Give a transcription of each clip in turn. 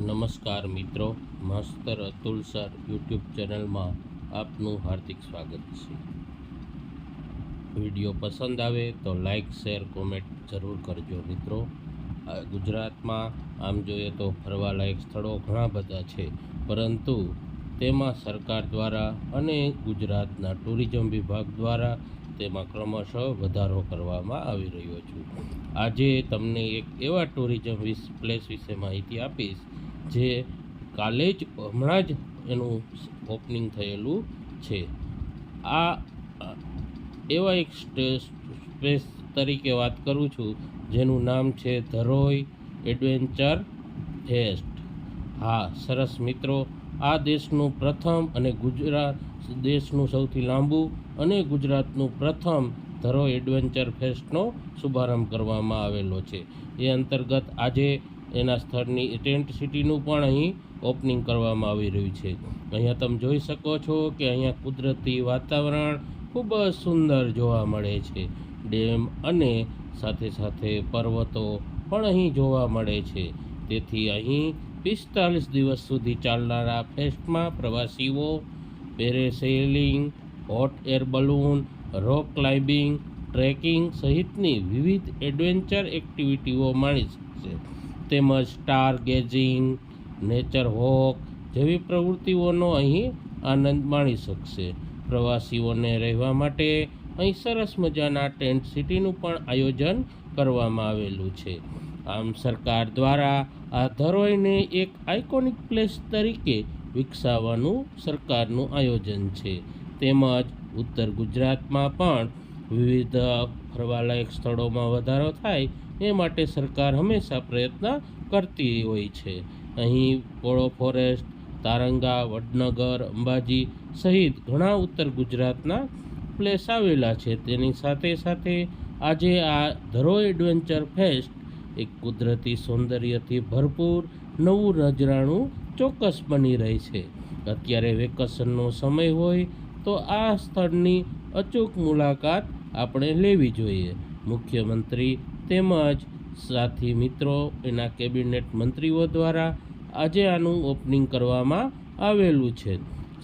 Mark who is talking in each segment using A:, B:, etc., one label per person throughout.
A: નમસ્કાર મિત્રો, માસ્તર Atul sir YouTube ચેનલમાં આપનું હાર્દિક સ્વાગત છે. વીડિયો પસંદ આવે તો લાઇક શેર, કોમેન્ટ જરૂર કરજો મિત્રો. ગુજરાતમાં આમ જોઈએ તો ફરવાલાયક સ્થળો ઘણા બધા છે, પરંતુ તેમાં સરકાર દ્વારા અને ગુજરાતના ટુરિઝમ વિભાગ દ્વારા તેમાં ક્રમશઃ વધારો કરવામાં આવી રહ્યો છું. આજે તમને એક એવા ટુરિઝમ પ્લેસ વિશે માહિતી આપીશ જે કાલે જ, હમણાં જ એનું ઓપનિંગ થયેલું છે. આ, એવા એક સ્પેસ તરીકે વાત કરું છું, જેનું નામ છે ધરોઈ એડવેન્ચર ફેસ્ટ. હા, સરસ મિત્રો, આ દેશનું પ્રથમ અને ગુજરાત દેશનું સૌથી લાંબુ અને ગુજરાતનું પ્રથમ ધરો એડવેન્ચર ફેસ્ટનો શુભારંભ કરવામાં આવેલો છે. એ અંતર્ગત આજે એના સ્થળની ટેન્ટ સિટીનું પણ અહીં ઓપનિંગ કરવામાં આવી રહ્યું છે. અહીંયા તમે જોઈ શકો છો કે અહીંયા કુદરતી વાતાવરણ ખૂબ જ સુંદર જોવા મળે છે. ડેમ અને સાથે સાથે પર્વતો પણ અહીં જોવા મળે છે. તેથી અહીં પિસ્તાલીસ દિવસ સુધી ચાલનારા ફેસ્ટમાં પ્રવાસીઓ, parasailing, hot air balloon, rock climbing, trekking સહિતની વિવિધ એડવેન્ચર એક્ટિવિટીઓ માણી શકશે તેમજ સ્ટાર ગેઝિંગ નેચર વોક જેવી પ્રવૃત્તિઓનો અહીં આનંદ માણી શકશે. પ્રવાસીઓને રહેવા માટે અહીં સરસ મજાના ટેન્ટ સિટીનું પણ આયોજન કરવામાં આવેલું છે. આમ સરકાર દ્વારા આ ધરોઈને એક આઇકોનિક પ્લેસ તરીકે વિકસાવવાનું સરકારનું આયોજન છે. તેમજ ઉત્તર ગુજરાતમાં પણ વિવિધ ફરવાલાયક સ્થળોમાં વધારો થાય એ માટે સરકાર હંમેશા પ્રયત્ન કરતી હોય છે. અહીં પોળો ફોરેસ્ટ, તારંગા, વડનગર, અંબાજી સહિત ઘણા ઉત્તર ગુજરાતના પ્લેસ આવેલા છે. તેની સાથે સાથે આજે આ ધરો એડવેન્ચર ફેસ્ટ એક કુદરતી સૌંદર્યથી ભરપૂર નવું નજરાણું ચોક્કસ બની રહી છે. અત્યારે વેકેશનનો સમય હોય તો આ સ્થળની અચૂક મુલાકાત આપણે લેવી જોઈએ. મુખ્યમંત્રી તેમજ સાથી મિત્રો, એના કેબિનેટ મંત્રીઓ દ્વારા આજે આનું ઓપનિંગ કરવામાં આવેલું છે.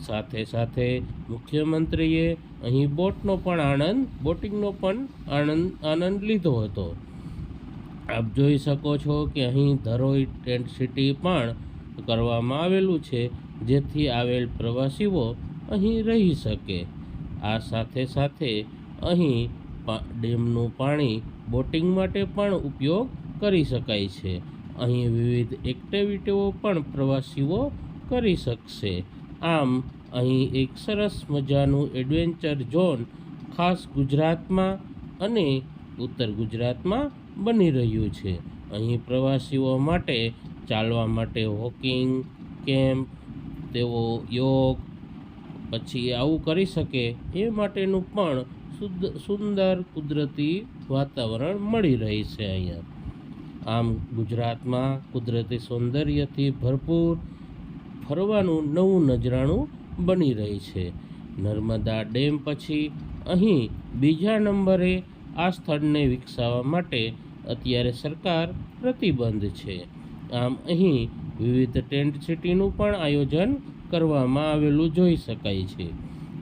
A: સાથે સાથે મુખ્યમંત્રીએ અહીં બોટનો પણ આનંદ, બોટિંગનો પણ આનંદ આનંદ લીધો હતો. આપ જોઈ શકો છો કે અહીં ધરોઈ ટેન્ટ સિટી પણ કરવામાં આવેલું છે, જેથી આવેલ પ્રવાસીઓ અહીં રહી શકે. આ સાથે સાથે અહીં ડેમનું પાણી બોટિંગ માટે પણ ઉપયોગ કરી શકાય છે. અહીં વિવિધ એક્ટિવિટીઓ પણ પ્રવાસીઓ કરી શકશે. આમ, અહીં એક સરસ મજાનું એડવેન્ચર ઝોન ખાસ ગુજરાતમાં અને ઉત્તર ગુજરાતમાં બની રહ્યું છે. અહીં પ્રવાસીઓ માટે ચાલવા માટે વોકિંગ, કેમ્પ, તેઓ યોગ, પછી આવું કરી શકે એ માટેનું પણ શુદ્ધ, સુંદર, કુદરતી વાતાવરણ મળી રહી છે અહીંયા. આમ ગુજરાતમાં કુદરતી સૌંદર્યથી ભરપૂર ફરવાનું નવું નજરાણું બની રહી છે. નર્મદા ડેમ પછી અહીં બીજા નંબરે આ સ્થળને વિકસાવવા માટે અત્યારે સરકાર પ્રતિબંધ છે. આમ અહીં વિવિધ ટેન્ટ સિટીનું પણ આયોજન કરવામાં આવેલું જોઈ શકાય છે.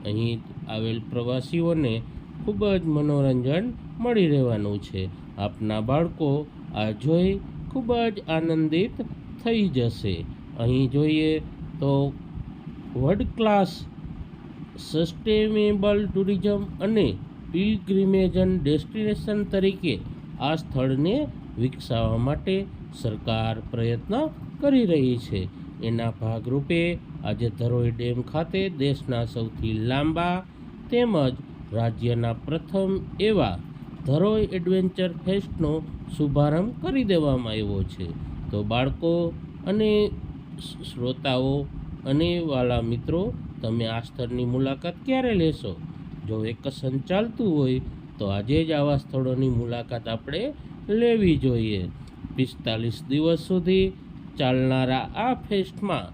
A: અહીં આવેલ પ્રવાસીઓને ખૂબ જ મનોરંજન મળી રહેવાનું છે. આપના બાળકો આ જોઈ ખૂબ જ આનંદિત થઈ જશે. અહીં જોઈએ તો વર્લ્ડ ક્લાસ સસ્ટેનેબલ ટુરિઝમ અને પિલગ્રિમેજન ડેસ્ટિનેશન તરીકે આ સ્થળને વિકસાવવા માટે સરકાર પ્રયત્ન કરી રહી છે. એના ભાગરૂપે આજે ધરોઈ ડેમ ખાતે દેશના સૌથી લાંબા તેમજ રાજ્યના પ્રથમ એવા ધરોઈ એડવેન્ચર ફેસ્ટનો શુભારંભ કરી દેવામાં આવ્યો છે. તો બાળકો અને શ્રોતાઓ અને વાલા મિત્રો, તમે આ સ્થળની મુલાકાત ક્યારે લેશો? જો વેકેશન ચાલતું હોય, તો આજે જ આવા સ્થળોની મુલાકાત આપણે લેવી જોઈએ. પિસ્તાલીસ દિવસ સુધી ચાલનારા આ ફેસ્ટમાં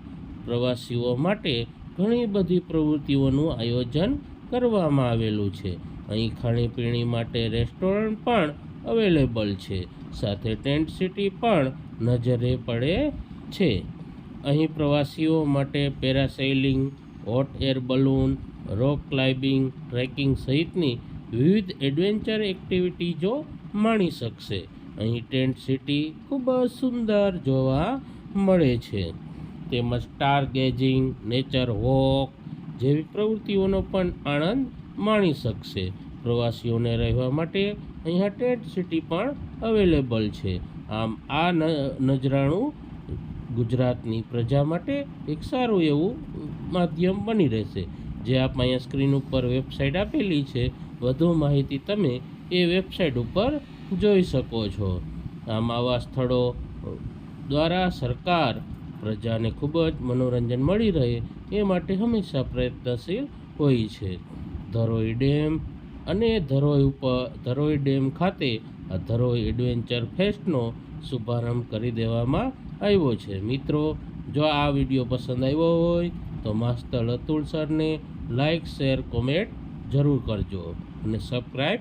A: પ્રવાસીઓ માટે ઘણી બધી પ્રવૃત્તિઓનું આયોજન કરવામાં આવેલું છે. અહીં ખાણીપીણી માટે રેસ્ટોરન્ટ પણ અવેલેબલ છે. સાથે ટેન્ટ સિટી પણ નજરે પડે છે. અહીં પ્રવાસીઓ માટે parasailing, hot air balloon, rock climbing, trekking સહિતની વિવિધ એડવેન્ચર એક્ટિવિટીઝો માણી શકશે. અહીં ટેન્ટ સિટી ખૂબ જ સુંદર જોવા મળે છે. તેમજ સ્ટાર ગેજિંગ, નેચર વોક જેવી પ્રવૃત્તિઓનો પણ આનંદ માણી શકશે. પ્રવાસીઓને રહેવા માટે અહીંયા ટેન્ટ સિટી પણ અવેલેબલ છે. આમ આ નજરાણું ગુજરાતની પ્રજા માટે એક સારું એવું માધ્યમ બની રહેશે. જે આપ અહીંયા સ્ક્રીન ઉપર વેબસાઇટ આપેલી છે. વધુ માહિતી તમે એ વેબસાઇટ ઉપર જોઈ શકો છો. આમ આવા સ્થળો દ્વારા સરકાર પ્રજાને ખૂબ જ મનોરંજન મળી રહે એ માટે હંમેશા પ્રયત્નશીલ હોય છે. ધરોઈ ડેમ અને ધરોઈ ઉપર ધરોઈ ડેમ ખાતે આ ધરોઈ એડવેન્ચર ફેસ્ટનો શુભારંભ કરી દેવામાં આવ્યો છે. મિત્રો, જો આ વીડિયો પસંદ આવ્યો હોય તો માસ્તર અતુલ સરને લાઇક શેર, કોમેન્ટ જરૂર કરજો અને સબસ્ક્રાઈબ